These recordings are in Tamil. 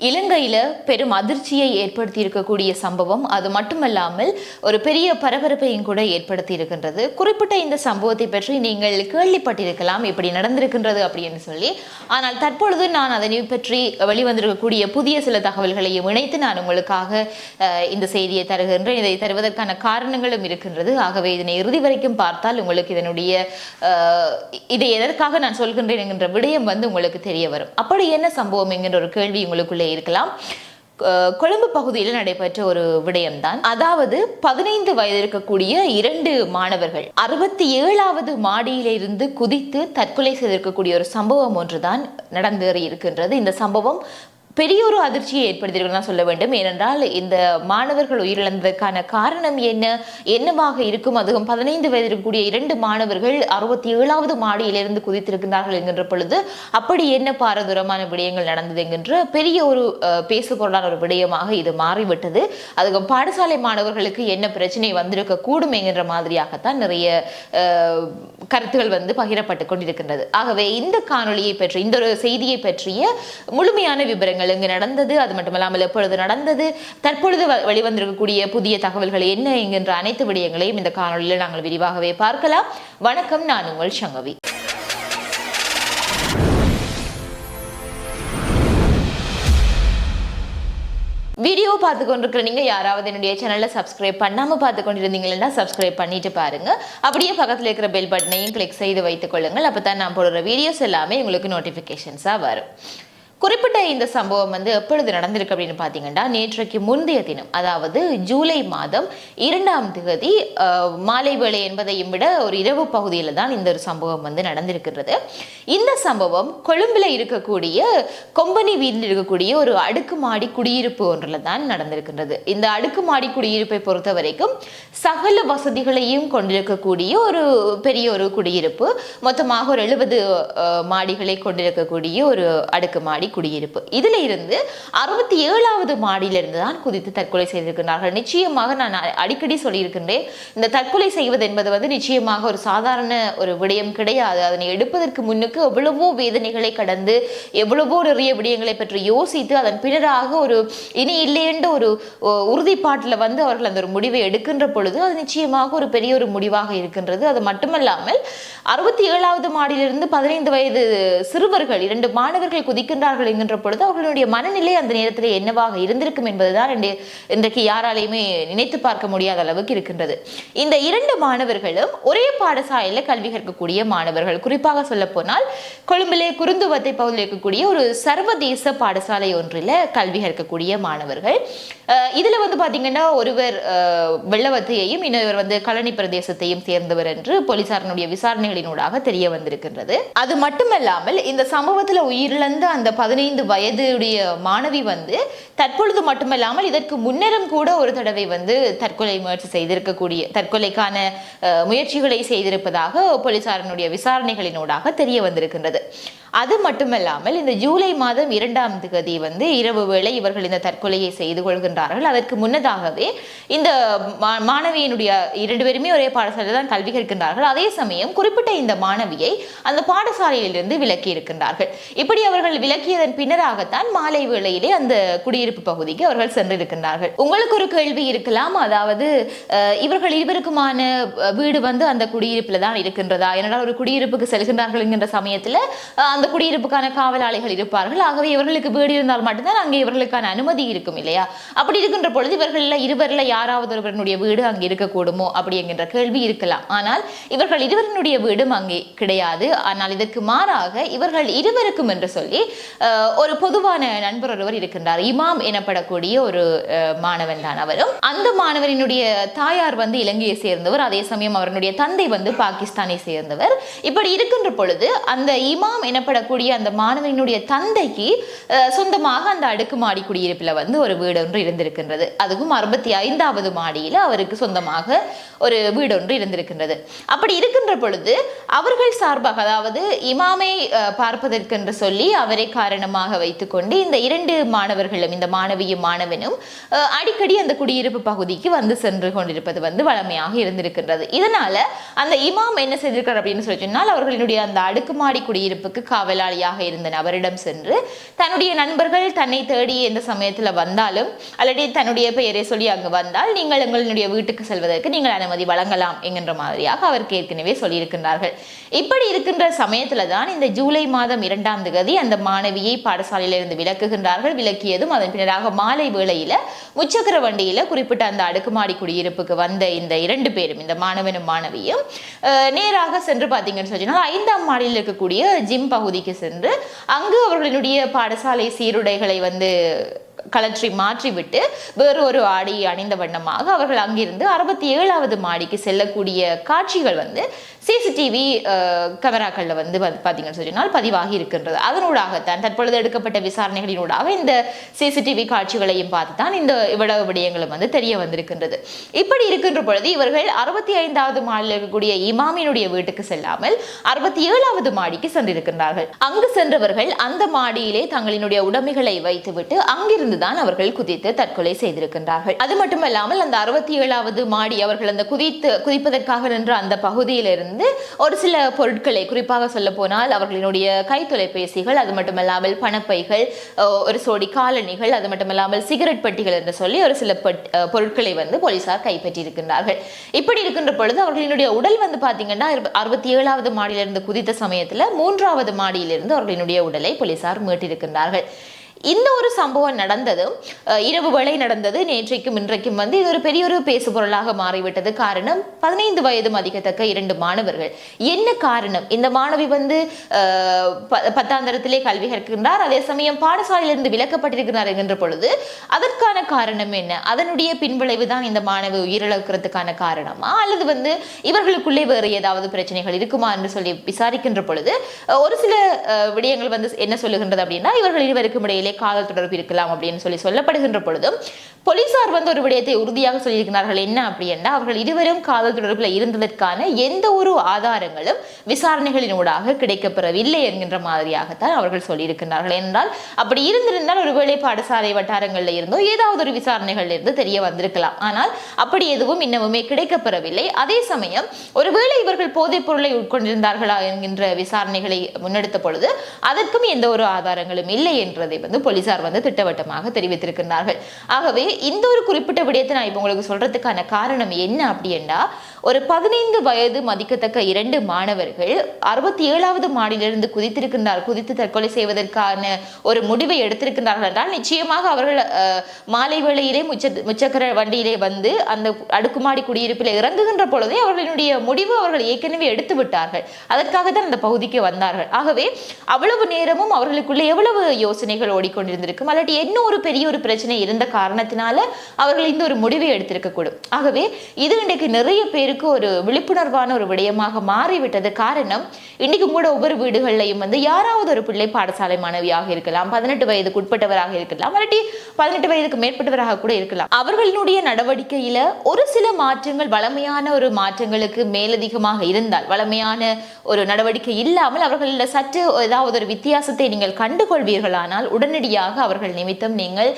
இலங்கையில் பெரும் அதிர்ச்சியை ஏற்படுத்தி இருக்கக்கூடிய சம்பவம் அது மட்டுமல்லாமல் ஒரு பெரிய பரபரப்பையும் கூட ஏற்படுத்தி இருக்கின்றது குறிப்பிட்ட இந்த சம்பவத்தை பற்றி நீங்கள் கேள்விப்பட்டிருக்கலாம் இப்படி நடந்திருக்கின்றது அப்படின்னு சொல்லி. ஆனால் தற்பொழுது நான் அதனை பற்றி வெளிவந்திருக்கக்கூடிய புதிய சில தகவல்களையும் இணைத்து நான் உங்களுக்காக இந்த செய்தியை தருகின்றேன். இதை தருவதற்கான காரணங்களும் இருக்கின்றது. ஆகவே இதனை இறுதி வரைக்கும் பார்த்தால் உங்களுக்கு இதனுடைய இதை எதற்காக நான் சொல்கின்றேன் என்கின்ற விடயம் வந்து உங்களுக்கு தெரிய வரும். அப்படி என்ன சம்பவம் என்கின்ற ஒரு கேள்வி உங்களுக்குள்ளே இருக்கலாம். கொழும்பு பகுதியில் நடைபெற்ற ஒரு விடயம்தான். அதாவது பதினைந்து வயது இருக்கக்கூடிய இரண்டு மாணவர்கள் அறுபத்தி ஏழாவது மாடியிலிருந்து குதித்து தற்கொலை செய்திருக்கக்கூடிய ஒரு சம்பவம் ஒன்றுதான் நடந்தேறி இருக்கின்றது. இந்த சம்பவம் பெரிய ஒரு அதிர்ச்சியை ஏற்படுத்தியிருக்குன்னு தான் சொல்ல வேண்டும். ஏனென்றால் இந்த மாணவர்கள் உயிரிழந்ததற்கான காரணம் என்ன? என்னவாக இருக்கும்? அதுவும் பதினைந்து வயது இருக்கக்கூடிய இரண்டு மாணவர்கள் அறுபத்தி ஏழாவது மாடியிலிருந்து குதித்திருக்கிறார்கள் என்கின்ற பொழுது அப்படி என்ன பாரதூரமான விடயங்கள் நடந்தது என்கின்ற பெரிய ஒரு அஹ், பேசுபொருளான ஒரு விடயமாக இது மாறிவிட்டது. அதுவும் பாடசாலை மாணவர்களுக்கு என்ன பிரச்சனை வந்திருக்க கூடும் என்கின்ற மாதிரியாகத்தான் நிறைய கருத்துகள் வந்து பகிரப்பட்டு கொண்டிருக்கின்றது. ஆகவே இந்த காணொளியை பற்றி இந்த ஒரு செய்தியை பற்றிய முழுமையான விவரங்கள் இங்கு நடந்தது அது மட்டுமல்லாமல் எப்பொழுது நடந்தது தற்பொழுது வெளிவந்திருக்கக்கூடிய புதிய தகவல்கள் என்ன என்கின்ற அனைத்து விடயங்களையும் இந்த காணொலியில் நாங்கள் விரிவாகவே பார்க்கலாம். வணக்கம் நான் உங்கள் சங்கவி. வீடியோ பார்த்து கொண்டிருக்கிற நீங்க யாராவது என்னுடைய சேனலை சப்ஸ்கிரைப் பண்ணாம பார்த்து கொண்டிருந்தீங்கன்னா சப்ஸ்கிரைப் பண்ணிட்டு பாருங்க. அப்படியே பக்கத்தில் இருக்கிற பெல் பட்டனையும் கிளிக் செய்து வைத்துக் கொள்ளுங்கள். அப்பதான் நான் போடுற வீடியோஸ் எல்லாமே உங்களுக்கு நோட்டிபிகேஷன்ஸா வரும். குறிப்பிட்ட இந்த சம்பவம் வந்து எப்பொழுது நடந்திருக்கு அப்படின்னு பார்த்தீங்கன்னா நேற்றைக்கு முந்தைய தினம் அதாவது ஜூலை மாதம் இரண்டாம் தேதி மாலை வேலை என்பதையும் விட ஒரு இரவு பகுதியில் தான் இந்த ஒரு சம்பவம் வந்து நடந்திருக்கிறது. இந்த சம்பவம் கொழும்பில் இருக்கக்கூடிய கொம்பனி வீதியில் இருக்கக்கூடிய ஒரு அடுக்குமாடி குடியிருப்பு ஒன்றில் தான் நடந்திருக்கின்றது. இந்த அடுக்குமாடி குடியிருப்பை பொறுத்த வரைக்கும் சகல வசதிகளையும் கொண்டிருக்கக்கூடிய ஒரு பெரிய ஒரு குடியிருப்பு. மொத்தமாக ஒரு எழுபது மாடிகளை கொண்டிருக்கக்கூடிய ஒரு அடுக்குமாடி மாடி குடியிருப்பு. இதுல இருந்து அறுபத்தி ஏழாவது மாடியிலிருந்து தான் குதித்து தற்கொலை செய்திருக்கிறார்கள் நிச்சயமாக நான் அடிக்கடி சொல்லியிருக்கின்றேன். இந்த தற்கொலை செய்வது என்பது வந்து நிச்சயமாக ஒரு சாதாரண ஒரு விடயம் கிடையாது. அதனை எடுப்பதற்கு முன்னுக்கு எவ்வளவோ வேதனைகளை கடந்து எவ்வளவோ நிறைய விடயங்களை பற்றி யோசித்து அதன் பின்னராக ஒரு இனி இல்லையென்ற ஒரு உறுதிப்பாட்டில் வந்து அவர்கள் அந்த ஒரு முடிவை எடுக்கின்ற பொழுது அது நிச்சயமாக ஒரு பெரிய ஒரு முடிவாக இருக்கின்றது. அது மட்டுமல்லாமல் அறுபத்தி ஏழாவது மாடியிலிருந்து பதினைந்து வயது சிறுவர்கள் இரண்டு மாணவர்கள் குதிக்கின்றார்கள் இருக்கிறார்கள் என்கின்ற பொழுது அவர்களுடைய மனநிலை அந்த நேரத்தில் என்னவாக இருந்திருக்கும் என்பதுதான் இன்றைக்கு யாராலையுமே நினைத்து பார்க்க முடியாத அளவுக்கு இருக்கின்றது. இந்த இரண்டு மாணவர்களும் ஒரே பாடசாலையில் கல்வி கற்கக்கூடிய மாணவர்கள். குறிப்பாக சொல்ல போனால் கொழும்பிலே குருந்துவத்தை பகுதியில் இருக்கக்கூடிய ஒரு சர்வதேச பாடசாலை ஒன்றில் கல்வி கற்கக்கூடிய மாணவர்கள். அஹ் இதுல வந்து பாத்தீங்கன்னா ஒருவர் வெள்ளவத்தையையும் இன்னொருவர் வந்து கலனி பிரதேசத்தையும் சேர்ந்தவர் என்று போலீசாரனுடைய விசாரணைகளினூடாக தெரிய வந்திருக்கின்றது. அது மட்டுமல்லாமல் இந்த சம்பவத்தில் உயிரிழந்த அந்த பதினைந்து வயதுடைய மாணவி வந்து தற்பொழுது மட்டுமல்லாமல் இதற்கு முன்னரும் கூட ஒரு தடவை வந்து தற்கொலை முயற்சி செய்திருக்கக்கூடிய தற்கொலைக்கான அஹ், முயற்சிகளை செய்திருப்பதாக போலீசாரனுடைய விசாரணைகளினூடாக தெரிய வந்திருக்கின்றது அது மட்டுமல்லாமல் இந்த ஜூலை மாதம் இரண்டாம் தேதி வந்து இரவு வேளை இவர்கள் இந்த தற்கொலையை செய்து கொள்கின்றார்கள். அதற்கு முன்னதாகவே இந்த மா- மாணவியினுடைய இரண்டு பேருமே ஒரே பாடசாலையில் தான் கல்வி கற்கின்றார்கள். அதே சமயம் குறிப்பிட்ட இந்த மாணவியை அந்த பாடசாலையிலிருந்து விலக்கி இருக்கின்றார்கள். இப்படி அவர்கள் விலக்கியதன் பின்னராகத்தான் மாலை வேளையிலே அந்த குடியிருப்பு பகுதிக்கு அவர்கள் சென்றிருக்கின்றார்கள். உங்களுக்கு ஒரு கேள்வி இருக்கலாம்? அதாவது இவர்கள் இருவருக்குமான வீடு வந்து அந்த குடியிருப்பில் தான் இருக்கின்றதா? ஏனென்றால் ஒரு குடியிருப்புக்கு செல்கின்றார்கள் என்கின்ற சமயத்தில் அந்த அந்த குடியிருப்புக்கான காவலாளிகள் இருப்பார்கள். ஆகவே இவர்களுக்கு வீடு இருந்தால் மட்டும்தான் அங்கே இவர்களுக்கான அனுமதி இருக்கும் இல்லையா? அப்படி இருக்கின்ற பொழுது இவர்களில் இருவரில் யாராவது ஒருவரனுடைய வீடு அங்கே இருக்கக்கூடுமோ? அப்படி என்கின்ற கேள்வி இருக்கலாம். ஆனால் இவர்கள் இருவரனுடைய வீடும் அங்கே கிடையாது. ஆனால் இதற்கு மாறாக இவர்கள் இருவருக்கும் என்று சொல்லி ஒரு பொதுவான நண்பர் ஒருவர் இருக்கின்றார். இமாம் எனப்படக்கூடிய ஒரு மாணவன் தான் அவரும். அந்த மாணவரினுடைய தாயார் வந்து இலங்கையை சேர்ந்தவர். அதே சமயம் அவருடைய தந்தை வந்து பாகிஸ்தானை சேர்ந்தவர். இப்படி இருக்கின்ற பொழுது அந்த இமாம் எனப்பட எனப்படக்கூடிய அந்த மாணவனுடைய தந்தைக்கு சொந்தமாக அந்த அடுக்குமாடி குடியிருப்பில் வந்து ஒரு வீடு ஒன்று இருந்திருக்கின்றது. அதுவும் அறுபத்தி ஐந்தாவது மாடியில் அவருக்கு சொந்தமாக ஒரு வீடு ஒன்று இருந்திருக்கின்றது. அப்படி இருக்கின்ற பொழுது அவர்கள் சார்பாக அதாவது இமாமை பார்ப்பதற்கென்று சொல்லி அவரை காரணமாக வைத்துக்கொண்டு இந்த இரண்டு மாணவர்களும் இந்த மாணவியும் மாணவனும் அடிக்கடி அந்த குடியிருப்பு பகுதிக்கு வந்து சென்று கொண்டிருப்பது வந்து வழமையாக இருந்திருக்கின்றது. இதனால அந்த இமாம் என்ன செய்திருக்கிறார் அப்படின்னு சொல்லி சொன்னால் அவர்களுடைய அந்த அடுக்குமாடி குடியிருப்புக்கு காவலாளியாக இருந்த நபரிடம் சென்று தன்னுடைய நண்பர்கள் தன்னை தேடி எந்த சமயத்தில் வந்தாலும் அல்லது தன்னுடைய பெயரை சொல்லி அங்கு வந்தால் நீங்கள் எங்களுடைய வீட்டுக்கு செல்வதற்கு நீங்கள் அனுமதி வழங்கலாம் என்கின்ற மாதிரியாக அவருக்கு ஏற்கனவே சொல்லியிருக்கின்றார்கள். இப்படி இருக்கின்ற சமயத்தில் தான் இந்த ஜூலை மாதம் இரண்டாம் தேதி அந்த மாணவியை பாடசாலையிலிருந்து விலக்குகின்றார்கள். விலக்கியதும் அதன் பின்னராக மாலை வேளையில் முச்சக்கர வண்டியில் குறிப்பிட்ட அந்த அடுக்குமாடி குடியிருப்புக்கு வந்த இந்த இரண்டு பேரும் இந்த மாணவனும் மாணவியும் நேராக சென்று பார்த்தீங்கன்னு சொன்னால் ஐந்தாம் மாடியில் இருக்கக்கூடிய ஜிம் பகுதி பகுதிக்கு சென்று அங்கு அவர்களுடைய பாடசாலை சீருடைகளை வந்து கலற்றி மாற்றிவிட்டு வேறு ஒரு ஆடை அணிந்த வண்ணமாக அவர்கள் அங்கிருந்து அறுபத்தி ஏழாவது மாடிக்கு செல்லக்கூடிய காட்சிகள் வந்து சிசிடிவி கேமராக்களில் வந்து வந்து பார்த்தீங்கன்னு சொன்னால் பதிவாகி இருக்கின்றது. அதனூடாகத்தான் தற்பொழுது எடுக்கப்பட்ட விசாரணைகளினூடாக இந்த சிசிடிவி காட்சிகளையும் பார்த்து தான் இந்த இவ்வளவு விடயங்களும் வந்து தெரிய வந்திருக்கின்றது. இப்படி இருக்கின்ற பொழுது இவர்கள் அறுபத்தி ஐந்தாவது மாடியில் இருக்கக்கூடிய இமாமினுடைய வீட்டுக்கு செல்லாமல் அறுபத்தி ஏழாவது மாடிக்கு சென்றிருக்கின்றார்கள். அங்கு சென்றவர்கள் அந்த மாடியிலே தங்களினுடைய உடைமைகளை வைத்துவிட்டு அங்கிருந்து தான் அவர்கள் குதித்து தற்கொலை செய்திருக்கின்றார்கள். அது மட்டுமல்லாமல் அந்த அறுபத்தி ஏழாவது மாடி அவர்கள் அந்த குதித்து குதிப்பதற்காக நின்ற அந்த பகுதியிலிருந்து ஒரு சில பொருட்களை குறிப்பாக சொல்ல போனால் அவர்களினுடைய கை தொலைபேசிகள் அது மட்டுமல்லாமல் பணப்பைகள் ஒரு சோடி காலணிகள் அது மட்டுமல்லாமல் சிகரெட் பெட்டிகள் என்று சொல்லி ஒரு சில பொருட்களை வந்து போலீசார் கைப்பற்றியிருக்கின்றார்கள். இப்படி இருக்கின்ற பொழுது அவர்களினுடைய உடல் வந்து பார்த்தீங்கன்னா அறுபத்தி ஏழாவது மாடியிலிருந்து குதித்த சமயத்தில் மூன்றாவது மாடியிலிருந்து அவர்களினுடைய உடலை போலீசார் மீட்டிருக்கின்றார்கள். இந்த ஒரு சம்பவம் நடந்ததும் இரவு வேளை நடந்தது நேற்றைக்கும் இன்றைக்கும் வந்து இது ஒரு பெரிய ஒரு பேசு பொருளாக மாறிவிட்டது. காரணம் பதினைந்து வயது மதிக்கத்தக்க இரண்டு மாணவர்கள். என்ன காரணம்? இந்த மாணவி வந்து அஹ், ப- பத்தாம் தரத்திலே கல்வி கற்கின்றார் அதே சமயம் பாடசாலையிலிருந்து விலக்கப்பட்டிருக்கிறார் என்கின்ற பொழுது அதற்கான காரணம் என்ன? அதனுடைய பின்விளைவு தான் இந்த மாணவி உயிரிழக்கிறதுக்கான காரணமா? அல்லது வந்து இவர்களுக்குள்ளே வேறு ஏதாவது பிரச்சனைகள் இருக்குமா என்று சொல்லி விசாரிக்கின்ற பொழுது ஒரு சில விடயங்கள் வந்து என்ன சொல்லுகின்றது அப்படின்னா இவர்கள் இருவருக்கும் இடையில காதல் தொடர்பு இருக்கலாம் அப்படின்னு சொல்லி சொல்லப்படுகின்ற பொழுதும் போலீசார் வந்து ஒரு விடயத்தை உறுதியாக சொல்லியிருக்கிறார்கள். என்ன அப்படின்னா அவர்கள் இருவரும் காதல் தொடர்பில் இருந்ததற்கான எந்த ஒரு ஆதாரங்களும் விசாரணைகளினூடாக கிடைக்கப்பெறவில்லை என்கின்ற மாதிரியாகத்தான் அவர்கள் சொல்லியிருக்கிறார்கள் என்றால் அப்படி இருந்திருந்தால் ஒருவேளை பாடசாலை வட்டாரங்களில் இருந்தோ ஏதாவது ஒரு விசாரணைகள் இருந்து தெரிய வந்திருக்கலாம். ஆனால் அப்படி எதுவும் இன்னமுமே கிடைக்கப்பெறவில்லை. அதே சமயம் ஒருவேளை இவர்கள் போதைப் பொருளை உட்கொண்டிருந்தார்களா என்கின்ற விசாரணைகளை முன்னெடுத்த பொழுது அதற்கும் எந்த ஒரு ஆதாரங்களும் இல்லை என்றதை வந்து போலீசார் வந்து திட்டவட்டமாக தெரிவித்திருக்கிறார்கள் ஆகவே இந்த ஒரு குறிப்பிட்ட விடயத்தை நான் இப்போ உங்களுக்கு சொல்றதுக்கான காரணம் என்ன அப்படின்னா ஒரு பதினைந்து வயது மதிக்கத்தக்க இரண்டு மாணவர்கள் அறுபத்தி ஏழாவது மாடியிலிருந்து குதித்திருக்கின்றார் குதித்து தற்கொலை செய்வதற்கான ஒரு முடிவை எடுத்திருக்கின்றார்கள் என்றால் நிச்சயமாக அவர்கள் மாலை வேளையிலே முச்ச முச்சக்கர வண்டியிலே வந்து அந்த அடுக்குமாடி குடியிருப்பில் இறங்குகின்ற பொழுதே அவர்களுடைய முடிவு அவர்கள் ஏற்கனவே எடுத்து விட்டார்கள் அதற்காகத்தான் அந்த பகுதிக்கு வந்தார்கள். ஆகவே அவ்வளவு நேரமும் அவர்களுக்குள்ள எவ்வளவு யோசனைகள் ஓடிக்கொண்டிருந்திருக்கும்? அல்லாட்டி என்ன ஒரு பெரிய ஒரு பிரச்சனை இருந்த காரணத்தினால அவர்கள் இந்த ஒரு முடிவை எடுத்திருக்கக்கூடும்? ஆகவே இது இன்றைக்கு நிறைய பேருக்கு ஒரு விழிப்புணர்வான ஒரு விடயமாக மாறிவிட்டது காரணம் இன்றைக்கும் கூட ஒவ்வொரு வீடுகள்லையும் வந்து யாராவது ஒரு பிள்ளை பாடசாலை மாணவியாக இருக்கலாம் பதினெட்டு வயதுக்கு உட்பட்டவராக இருக்கலாம் இல்லாட்டி பதினெட்டு வயதுக்கு மேற்பட்டவராக கூட இருக்கலாம். அவர்களுடைய நடவடிக்கையில ஒரு சில மாற்றங்கள் வளமையான ஒரு மாற்றங்களுக்கு மேலதிகமாக இருந்தால் வளமையான ஒரு நடவடிக்கை இல்லாமல் அவர்களில் சற்று ஏதாவது ஒரு வித்தியாசத்தை நீங்கள் கண்டுகொள்வீர்களானால் உடனடியாக அவர்கள் நிமித்தம் நீங்கள்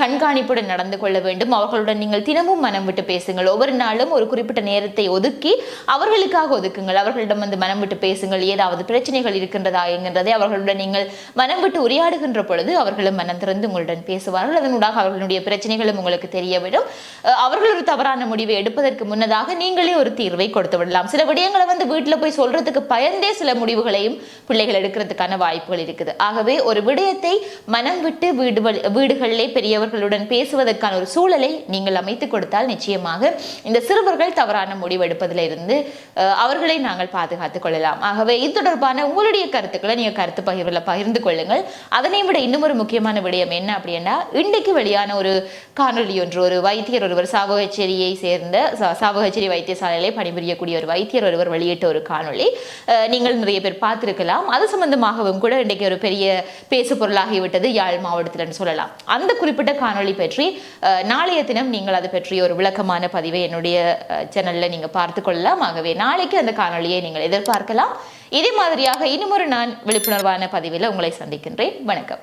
கண்காணிப்புடன் நடந்து கொள்ள வேண்டும். அவர்களுடன் நீங்கள் தினமும் மனம் விட்டு பேசுங்கள். ஒவ்வொரு நாளும் ஒரு குறிப்பிட்ட நேரம் நேரத்தை ஒதுக்கி அவர்களுக்காக ஒதுக்குங்கள். அவர்களிடம் வந்து மனம் விட்டு பேசுங்கள். ஏதாவது பிரச்சனைகள் இருக்கின்றதா என்கின்றதை அவர்களுடன் நீங்கள் மனம் விட்டு உரையாடுகின்ற பொழுது அவர்களும் மனம் திறந்து உங்களுடன் பேசுவார்கள். அதனூடாக அவர்களுடைய பிரச்சனைகளும் உங்களுக்கு தெரியவிடும். அவர்கள் ஒரு தவறான முடிவை எடுப்பதற்கு முன்னதாக நீங்களே ஒரு தீர்வை கொடுத்து விடலாம். சில விடயங்களை வந்து வீட்டில் போய் சொல்றதுக்கு பயந்தே சில முடிவுகளையும் பிள்ளைகள் எடுக்கிறதுக்கான வாய்ப்புகள் இருக்குது. ஆகவே ஒரு விடயத்தை மனம் விட்டு வீடு வீடுகளிலே பெரியவர்களுடன் பேசுவதற்கான ஒரு சூழலை நீங்கள் அமைத்துக் கொடுத்தால் நிச்சயமாக இந்த சிறுவர்கள் தவறான முடிவெடுப்பதில் இருந்து அவர்களை நாங்கள் பாதுகாத்துக் கொள்ளலாம். ஆகவே இது தொடர்பான உங்களுடைய கருத்துக்களை நீங்கள் கருத்து பகிர்வில் பகிர்ந்து கொள்ளுங்கள். அதனை விட இன்னும் ஒரு முக்கியமான விடயம் என்ன அப்படின்னா இன்றைக்கு வெளியான ஒரு காணொளி ஒன்று ஒரு வைத்தியர் ஒருவர் சாவகச்சேரியை சேர்ந்த சா- சாவகச்சேரி வைத்தியசாலையிலே பணிபுரியக்கூடிய ஒரு வைத்தியர் ஒருவர் வெளியிட்ட ஒரு காணொளி. நீங்கள் நிறைய பேர் பார்த்திருக்கலாம். அது சம்பந்தமாகவும் கூட இன்றைக்கு ஒரு பெரிய பேசு பொருளாகிவிட்டது யாழ் மாவட்டத்தில் சொல்லலாம். அந்த குறிப்பிட்ட காணொளி பற்றி நாளைய தினம் நீங்கள் அது பற்றி ஒரு விளக்கமான பதிவை என்னுடைய சேனல் நீங்க பார்த்து கொள்ளலாம். ஆகவே நாளைக்கு அந்த காணொளியை நீங்கள் எதிர்பார்க்கலாம். இதே மாதிரியாக இன்னும் ஒரு நான் விழிப்புணர்வான பதிவில் உங்களை சந்திக்கின்றேன். வணக்கம்.